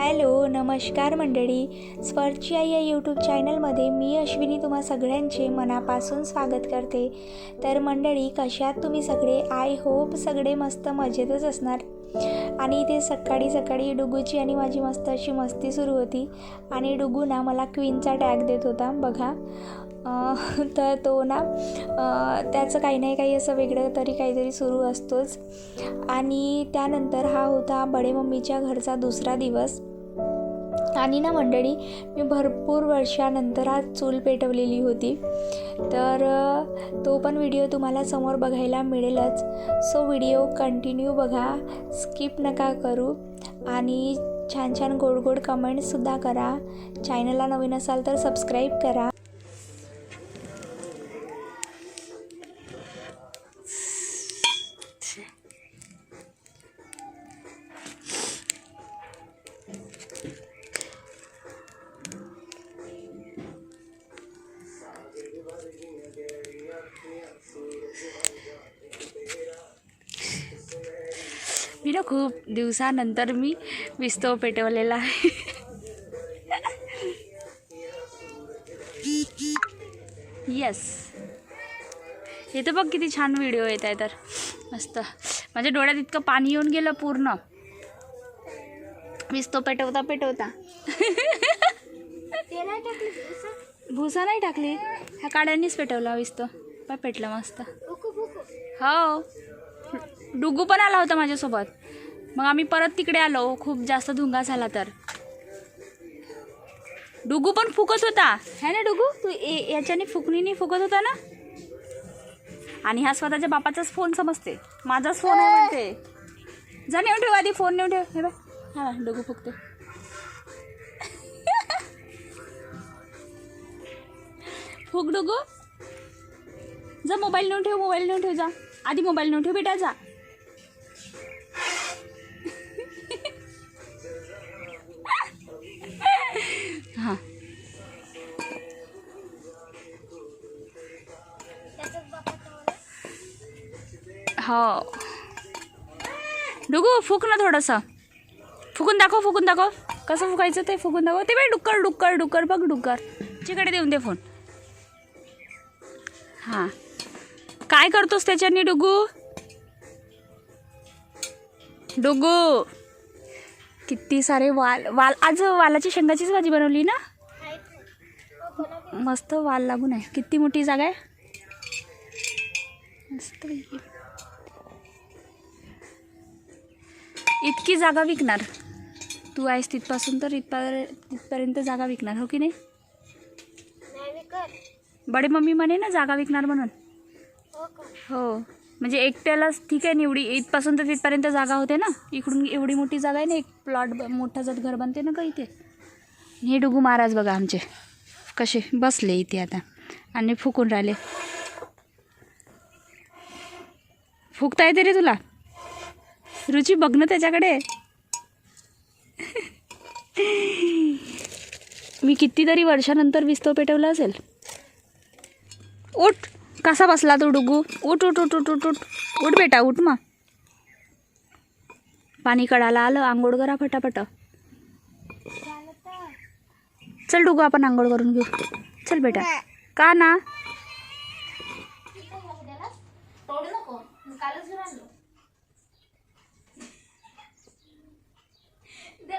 Hello नमस्कार मंडळी. स्वरची आई या यूट्यूब चॅनलमध्ये मी अश्विनी तुम्हा सगळ्यांचे मनापासून स्वागत करते. तर मंडळी कशात तुम्ही सगळे? आय होप सगळे मस्त मजेतच असणार. आणि इथे सकाळी सकाळी डुगूची आणि माझी मस्त अशी मस्ती सुरू होती. आणि डुगू ना मला क्वीनचा टॅग देत होता बघा. तर तो ना त्याचं काही नाही काही असं वेगळं तरी काहीतरी सुरू असतोच. आणि त्यानंतर हा होता बडे मम्मीच्या घरचा दुसरा दिवस. आणि ना मंडळी मी भरपूर वर्षानंतर आज चूल पेटवलेली होती. तर तो पण व्हिडिओ तुम्हाला समोर बघायला मिळेलच. सो व्हिडिओ कंटिन्यू बघा स्किप नका करू आणि छान छान गोड गोड कमेंट्ससुद्धा करा. चॅनलला नवीन असाल तर सबस्क्राईब करा. खूप दिवसानंतर मी विस्तव पेटवलेला आहे. येस हे तर बघ किती छान व्हिडिओ येत आहे तर. मस्त. माझ्या डोळ्यात इतकं पाणी येऊन गेलं पूर्ण. विस्तव पेटवता पेटवता. भुसा नाही टाकली? ह्या काड्यांनीच पेटवला विस्तव. पण पेटला मस्त. हो. डुगू पण आला होता माझ्यासोबत. मग आम्ही परत तिकडे आलो. खूप जास्त धुंगा झाला तर. डुगू पण फुकत होता. है ना डुगू? तू ए- याच्याने फुकणीने फुकत होता ना? आणि हा स्वतःच्या बापाचाच फोन समजते. माझाच फोन आहे म्हणते. जा नेऊन ठेव आधी फोन नेऊन ठेव. हे बाय हा डुगू फुकते फुक डुगू. जा मोबाईल नेऊन ठेव मोबाईल नेऊन ठेव जा. आधी मोबाईल नेऊन ठेव बेटा जा. हो. डुगू फुक ना थोडंसं. फुकून दाखव फुकून दाखव. कसं फुकायचं ते फुकून दाखव. ते बाई डुक्कर डुक्कर डुक्कर बघ डुक्कर. तिकडे देऊन दे फोन. हां. काय करतोस त्याच्यानी डुगू? डुगू. किती सारे वाल वाल. आज वालाची शेंगाचीच भाजी बनवली ना? मस्त वाल लागून आहे. किती मोठी जागा आहे? मस्त इतकी जागा विकणार. तू आहेस तिथपासून तर इथपर तिथपर्यंत जागा विकणार हो की नाही? बडे मम्मी म्हणे ना जागा विकणार म्हणून. हो म्हणजे एकट्यालाच ठीक आहे निवडी इथपासून तर तिथपर्यंत जागा होते ना. इकडून एवढी मोठी जागा आहे ना एक प्लॉट मोठा जर घर बनते ना का इथे? हे डुगू महाराज बघा आमचे. कसे बसले इथे आता. आणि फुकून राहिले. फुकता येते रे तुला? रुची बघ ना त्याच्याकडे. मी कितीतरी वर्षानंतर विस्तव पेटवला असेल. उठ कसा बसला तो डुगू? उठ उठ उठ उठ उठ उठ. उठ बेटा उठ मग. पाणी कडाला आलं आंघोळ करा फटाफट. चल डुगू आपण आंघोळ करून घेऊ. चल बेटा. का ना?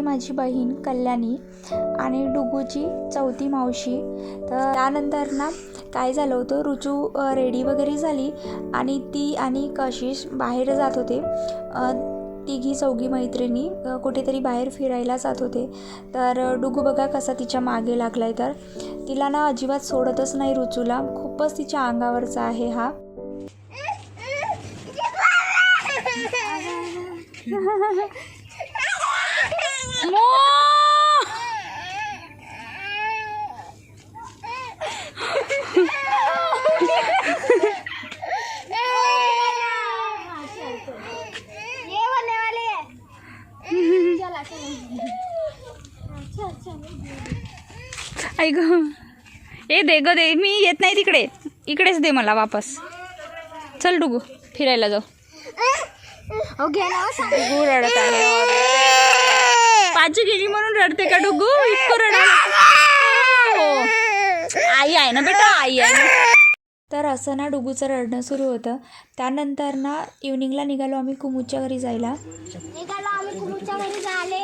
आहे माझी बहीण कल्याणी आणि डुगूची चौथी मावशी. तर त्यानंतर ना काय झालं होतं रुचू रेडी वगैरे झाली आणि ती आणि कशिश बाहेर जात होते. तिघी चौघी मैत्रिणी कुठेतरी बाहेर फिरायला जात होते. तर डुगू बघा कसा तिच्यामागे लागलाय तर. तिला ना अजिबात सोडतच नाही रुचूला खूपच तिच्या अंगावरचा आहे हा. ऐक ए दे ग दे. मी येत नाही तिकडे. इकडेच दे मला वापस. चल डुगू. फिरायला जाऊ. रडत आहे. पाचू गेली म्हणून रडते का डुगू? इतकं रड आई आहे ना बेटा आई आहे तर असं ना डुगूचं रडणं सुरू होतं. त्यानंतर ना इव्हनिंगला निघालो आम्ही कुमुदच्या घरी जायला. निघालो आम्ही कुमुच्या घरी झाले.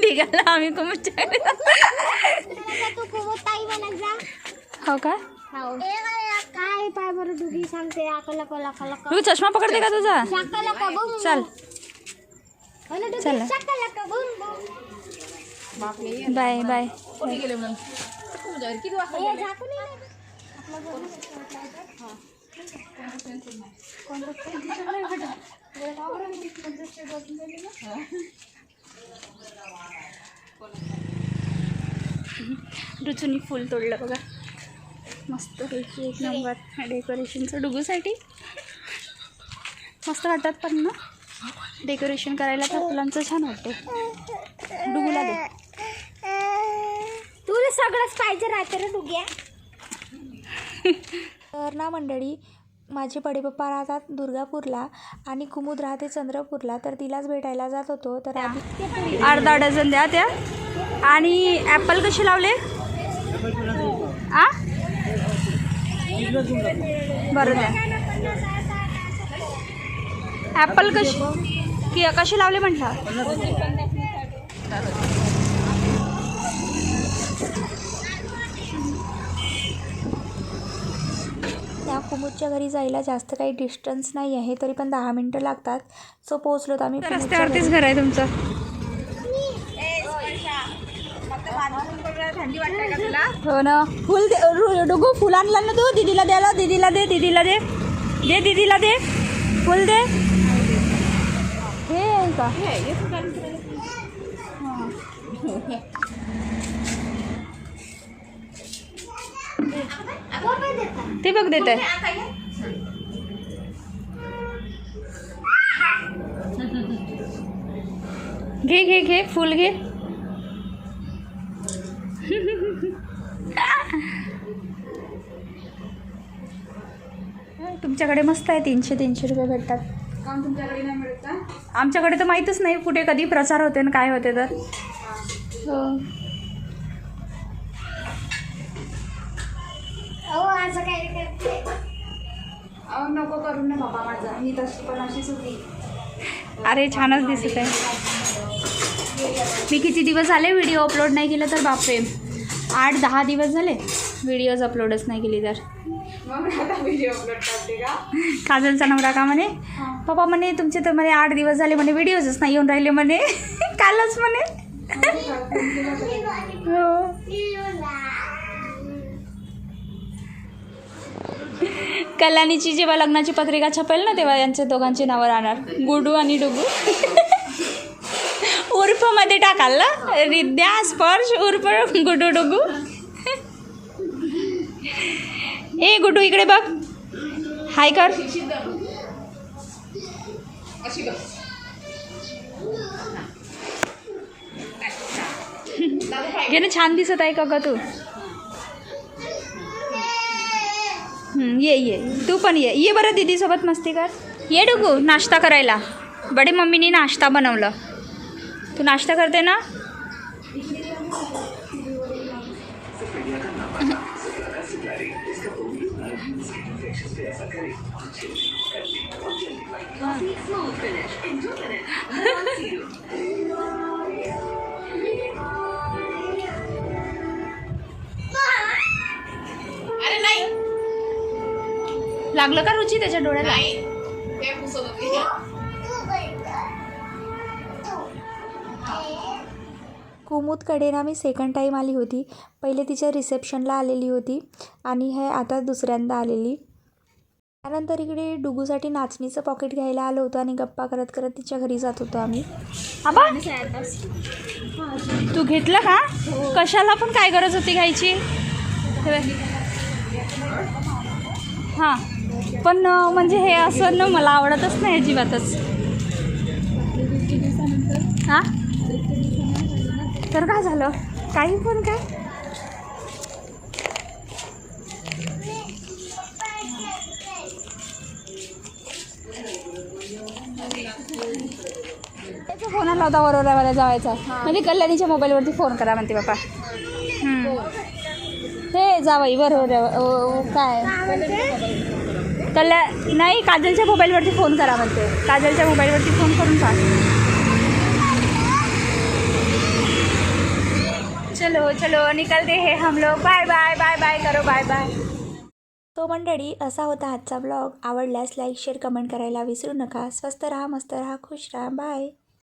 निघाला आम्ही कुमुच्या घरी. तू कुमुत ताई म्हणत जा. हो का? काय पाय बरं डुगी सांगते. अकला कला कला डुगू चष्मा पकडते का तुझा? चल. चला. बुम बुम. बाय बाय हे झाकून ये ना. रुचूनी फुल तोडलं बघा. मस्त पैकी एक नंबर डेकोरेशनचं डुगूसाठी? मस्त वाटतात पण ना? डेकोरेशन करायला त्या फुलांचं छान वाटते डुगूला दे. सगळंच पाहिजे राहते रे डुग्या तर ना मंडळी माझे पप्पा राहतात दुर्गापूरला आणि कुमुद राहते चंद्रपूरला. तर तिलाच भेटायला जात होतो. तर अर्धा डझन द्या त्या. आणि ॲपल कसे लावले? आ? बरं द्या. ॲपल कशी की कसे लावले म्हटलं? कुमुदच्या घरी जायला जास्त काही डिस्टन्स नाही आहे तरी पण दहा मिनटं लागतात. सो पोहोचलो तर आम्ही रस्त्यावरतीच घर. आहे तुमचं. हो ना. फुल दे रु- डुगू फुल आणला ना तू? दीदीला द्याला दीदीला दे दीदीला दे. दे दीदीला दे. फुल दे. हे आहे का? ते बघ देत आहे. घे घे घे फुल घे. तुमच्याकडे मस्त आहे तीनशे तीनशे रुपये भेटतात. आमच्याकडे तर माहीतच नाही कुठे कधी प्रचार होते आणि काय होते तर. असं काय करते. नको करू ना बाबा माझा. मी तशी पण अशीच होती. अरे छानच दिसत आहे. मी किती दिवस झाले व्हिडिओ अपलोड नाही केलं तर बापरे. आठ दहा दिवस झाले व्हिडिओज अपलोडच नाही केली तर. काजलचा नवरा का म्हणे? पप्पा म्हणे तुमचे तर म्हणे आठ दिवस झाले म्हणे व्हिडिओजच नाही येऊन राहिले म्हणे. कालच म्हणे. हो. कल्याणीची जेव्हा लग्नाची पत्रिका छपेल ना तेव्हा यांच्या दोघांची नावं राहणार. गुडू आणि डुगू. उर्फमध्ये टाकाल ना? रिद्या स्पर्श उर्फ गुडू डुगू. ए गुडू इकडे बघ. हाय कर. घे ना छान दिसत आहे का ग तू? ये ये. तू पण ये. ये बरं दीदीसोबत मस्ती कर. ये डुगू नाश्ता करायला. बडे मम्मीनी नाश्ता बनवलं. तू नाश्ता करते ना? लागलं का रुची त्याच्या डोळ्याला? कुमुदकडे ना मी सेकंड टाईम आली होती. पहिले तिच्या रिसेप्शनला आलेली होती आणि हे आता दुसऱ्यांदा आलेली. त्यानंतर इकडे डुगूसाठी नाचणीचं पॉकेट घ्यायला आलो होतो आणि गप्पा करत करत तिच्या घरी जात होतो आम्ही. आबा तू घेतलं का? कशाला पण काय गरज होती घ्यायची? हे. हां. पण म्हणजे हे असं ना मला आवडतच नाही अजिबातच. हां? तर काय झालं? काही पण काय? फोन आला होता वरोरावाला जायचा म्हणजे कल्याणीच्या मोबाईलवरती फोन करा म्हणते बापा हम्म. हे जावाई बरोबर काय? कल्या नाही काजलच्या मोबाईलवरती फोन करा म्हणते. काजलच्या मोबाईलवरती फोन करून सांग चलो चलो निकलते हे हम लोग. बाय बाय बाय बाय करो बाय बाय तो मंडळी असा होता आजचा ब्लॉग आवडल्यास लाईक शेअर कमेंट करायला विसरू नका. स्वस्त राहा मस्त राहा खुश राहा. बाय